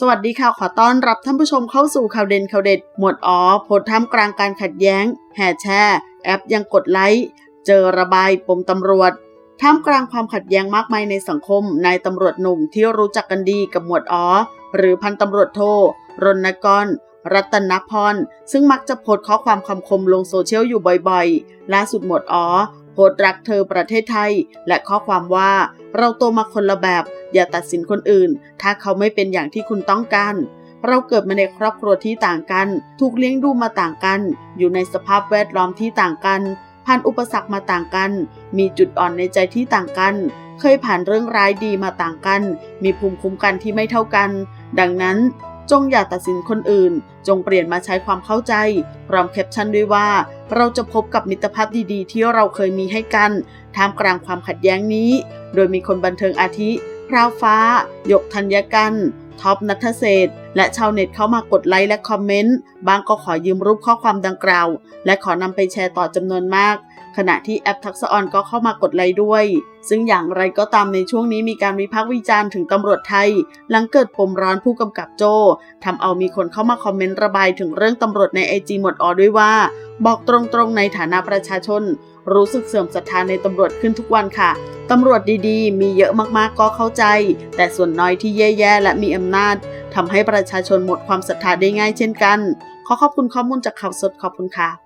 สวัสดีค่ะ ขอต้อนรับท่านผู้ชมเข้าสู่ข่าวเด่นข่าวเด็ด หมวดอ๋อโพสต์ท่ามกลางการขัดแย้ง แห่แชร์แอปยังกดไลค์ เจอระบายปมตำรวจ ท่ามกลางความขัดแย้งมากมายในสังคม นายตำรวจหนุ่มที่รู้จักกันดีกับหมวดอ๋อหรือพันตำรวจโทรณกรรัตนพร ซึ่งมักจะโพสข้อความคำคมลงโซเชียลอยู่บ่อยๆ ล่าสุดหมวดอ๋อ โพสต์รักเธอประเทศไทย และข้อความว่า เราโตมาคนละแบบ อย่าตัดสินคนอื่น ถ้าเขาไม่เป็นอย่างที่คุณต้องการ เราเกิดมาในครอบครัวที่ต่างกัน ถูกเลี้ยงดูมาต่างกัน อยู่ในสภาพแวดล้อมที่ต่างกัน ผ่านอุปสรรคมาต่างกัน มีจุดอ่อนในใจที่ต่างกัน เคยผ่านเรื่องร้ายดีมาต่างกัน มีภูมิคุ้มกันที่ไม่เท่ากัน ดังนั้น จงอย่าตัดสินคนอื่น จงเปลี่ยนมาใช้ความเข้าใจ พร้อมแคปชั่นด้วยว่า เราจะพบกับมิตรภาพดีๆ ที่เราเคยมีให้กัน ท่ามกลางความขัดแย้งนี้ โดยมีคนบันเทิงอาทิพราวฟ้าหยกธัญกันท็อปนัทเศษและชาวเน็ตเข้ามากดไลค์และคอมเมนต์ บางก็ขอยืมรูปข้อความดังกล่าว และขอนำไปแชร์ต่อจำนวนมาก ขณะที่แอปทักษออนก็เข้ามากดไลค์ด้วย ซึ่งอย่างไรก็ตามในช่วงนี้มีการวิพากษ์วิจารณ์ถึงตำรวจไทย หลังเกิดปมร้อนผู้กำกับโจทำเอามีคนเข้ามาคอมเมนต์ระบายถึงเรื่องตำรวจในไอจีหมดออด้วยว่า บอกตรงๆในฐานะประชาชน รู้สึกเสื่อมศรัทธาในตำรวจขึ้นทุกวันค่ะตำรวจดีๆ มีเยอะมากๆก็เข้าใจ แต่ส่วนน้อยที่แย่ๆและมีอำนาจทำให้ประชาชนหมดความศรัทธาได้ง่ายเช่นกัน ขอขอบคุณข้อมูลจากข่าวสดขอบคุณค่ะ